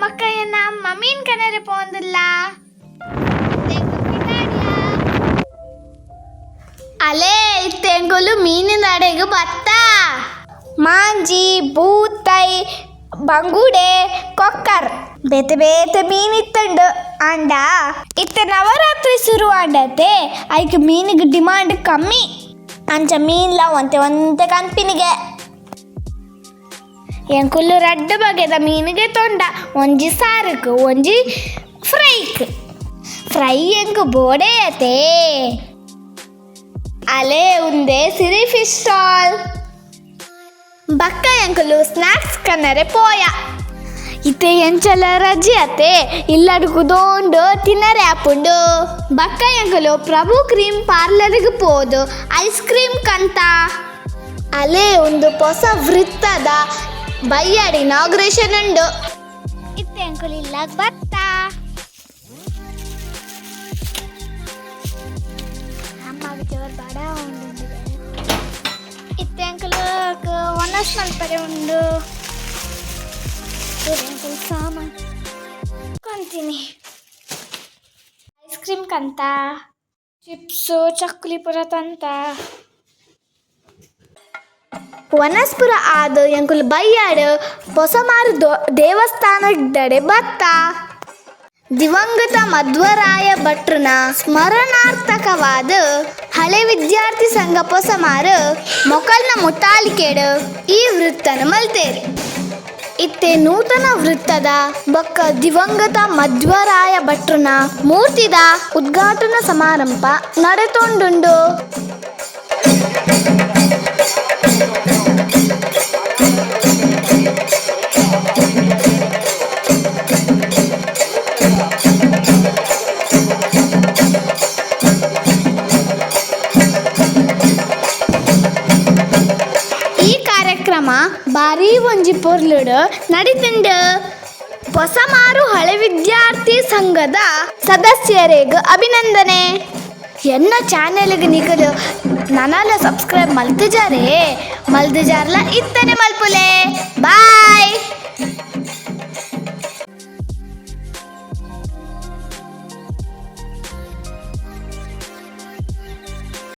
ಬಕ್ಕಯ್ಯನ ಮಮ್ಮೀನ್ ಕನರೆ ಪೋಂದಿಲ್ಲ ಅಲೇ ತೆಂಗುಲು ಮೀನಿನ ಅಡೆಗೆ ಬತ್ತ. ಮಾಂಜಿ, ಬೂತೈ, ಬಂಗುಡೆ, ಕೊಕ್ಕರ್. ಬೇತೆ ಬೇತೆ ಮೀನ್ ಇತ್ತಂಡು ಆಂಡ ಇತ್ತ ನವರಾತ್ರಿ ಶುರು ಆಂಡತೆ. ಐಕ್ ಮೀನಿಗೆ ಡಿಮಾಂಡ್ ಕಮ್ಮಿ. ಅಂಚ ಮೀನ್ಲ ಒಂತೆ ಒಂತೆ ಕಂಪಿನಿಗೆ ಎಂಕುಲ್ಲು ರಡ್ಡು ಬಗೆದ ಮೀನಿಗೆ ತೊಂಡ, ಒಂಜಿ ಸಾರಕ್, ಒಂಜಿ ಫ್ರೈಕ್. ಫ್ರೈ ಎಂಕು ಬೋಡೆಯತೆ? ಅಲೆ ಉಂದೆ ಸಿರಿ ಫಿಶ್ ಸ್ಟಾಲ್. ಬಕ್ಕ ಎಂಕುಲು ಸ್ನಾಕ್ಸ್ ಕನ್ನರೆ ಪೋಯ. ಇತ್ತೆ ಎಂಚಲ ರಜೆ ಅತೆ? ಇಲ್ಲಡು ದೋಂಡು ತಿನ್ನರೆ ಆಪುಂಡು ಬಕ್ಕ ಎಂಕುಲು ಪ್ರಭು ಕ್ರೀಮ್ ಪಾರ್ಲರ್ಗೆ ಪೋದು, ಐಸ್ ಕ್ರೀಮ್ ಕಂತ. ಅಲೆ ಒಂದು ಹೊಸ ವೃತ್ತದ ಬಯ್ಯಾಡಿ ಇನಾಗ್ರೇಷನ್ ಉಂಡು ಇತ್ತೆ ಅಂಕುಲ್ ಇಲ್ಲ ಬತ್ತ ಅಮ್ಮ ಜೋರ್ ಬಡ ಉಂಡು ಇತ್ತೆ ಅಂಕುಲ್ ಒನಸ್ ಮಲ್ಪರೆ ಉಂಡು. ಅಂಕುಲ್, ಸಾಮಾನ್. ಕೊಂತೀನಿ. ಐಸ್ ಕ್ರೀಮ್ ಕಂತ. ಚಿಪ್ಸು ಚಕ್ಕುಲಿ ಪುರ ತಂತ. ವನಸ್ಪುರ ಆದ ಎಂಕುಲು ಬಯ್ಯಾಡ್ ದೇವಸ್ಥಾನ ದೇವಸ್ಥಾನದಡೆ ಬತ್ತ. ದಿವಂಗತ ಮಧ್ವರಾಯ ಭಟ್ರನ ಸ್ಮರಣಾರ್ಥಕವಾದ ಹಳೆ ವಿದ್ಯಾರ್ಥಿ ಸಂಘ ಪೊಸಮಾರು ಮೊಕಲ್ನ ಮುಟ್ಟಾಲಿಕೆಡು ಈ ವೃತ್ತನ ಮಲ್ತೇರಿ. ಇತ್ತೆ ನೂತನ ವೃತ್ತದ ಬೊಕ್ಕ ದಿವಂಗತ ಮಧ್ವರಾಯ ಭಟ್ರನ ಮೂರ್ತಿದ ಉದ್ಘಾಟನಾ ಸಮಾರಂಭ ನಡೆತೊಂಡುಂಡು ಬಾರಿ ಒಂಜಿ ಪೊರ್ಲುಡು ನಡಿತುಂಡು ಹೊಸಮಾರು ಹಳೆ ವಿದ್ಯಾರ್ಥಿ ಸಂಘದ ಸದಸ್ಯರಿಗೆ ಅಭಿನಂದನೆ. ಎನ್ನ ಚಾನೆಲ್ಗೆ ನಿಗಲು ನನಾಲ ಸಬ್ಸ್ಕ್ರೈಬ್ ಮಲ್ತುಜಾರೆ? ಮಲ್ತುಜಾರ್ಲ ಇತ್ತನೆ ಮಲ್ಪುಲೆ?